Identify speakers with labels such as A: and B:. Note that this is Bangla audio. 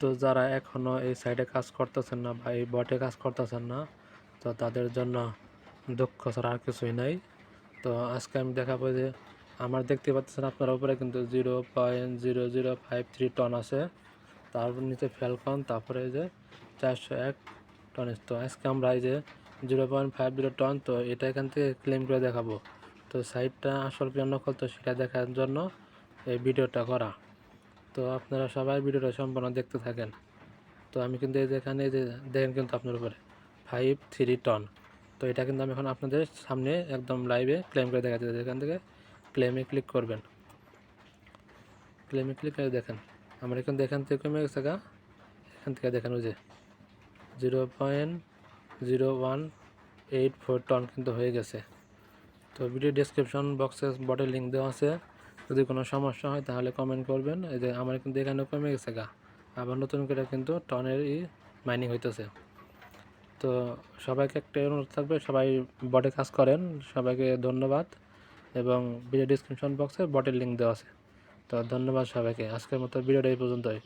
A: তো যারা এখনও এই সাইডে কাজ করতেছেন না বা এই বটে কাজ করতেছেন না, তো তাদের জন্য দুঃখ ছাড়া আর কিছুই নাই। তো আজকে আমি দেখাবো যে আমার দেখতে পাচ্ছেন আপনার উপরে কিন্তু zero point zero zero five three ton আছে। তারপর নিচে ফ্যালকন তারপরে যে চারশো এক টন তো আজকে আমরা এই যে zero point five zero ton তো এটা এখান থেকে ক্লেম করে দেখাবো। তো সাইডটা আসল নকল তো সেটা দেখার জন্য এই ভিডিওটা করা। তো আপনারা সবাই ভিডিওটা সম্পূর্ণ দেখতে থাকেন। তো আমি কিন্তু এই যে এখানে এই যে দেখেন কিন্তু আপনার উপরে ফাইভ থ্রি টন তো এটা কিন্তু আমি এখন আপনাদের সামনে একদম লাইভে ক্লেম করে দেখাতে এখান থেকে ক্লেমে ক্লিক করবেন। ক্লেমে ক্লিক করে দেখেন। আমার এখান এখান থেকে কমে গেছে গা। এখান থেকে দেখেন ওই যে zero point zero one eight four ton কিন্তু হয়ে গেছে। তো ভিডিও ডিসক্রিপশন বক্সে বটে লিঙ্ক দেওয়া আছে। যদি কোনো সমস্যা হয় তাহলে কমেন্ট করবেন। এই যে আমার কিন্তু এখানে কমে গেছে গা। আবার নতুন করে কিন্তু টনের ই মাইনিং হইতেছে। তো সবাইকে একটা অনুরোধ থাকবে, সবাই বটে কাজ করেন। সবাইকে ধন্যবাদ। এবং ভিডিও ডিসক্রিপশন বক্সে বটের লিঙ্ক দেওয়া আছে। তো ধন্যবাদ সবাইকে। আজকের মতো ভিডিওটা এই পর্যন্তই।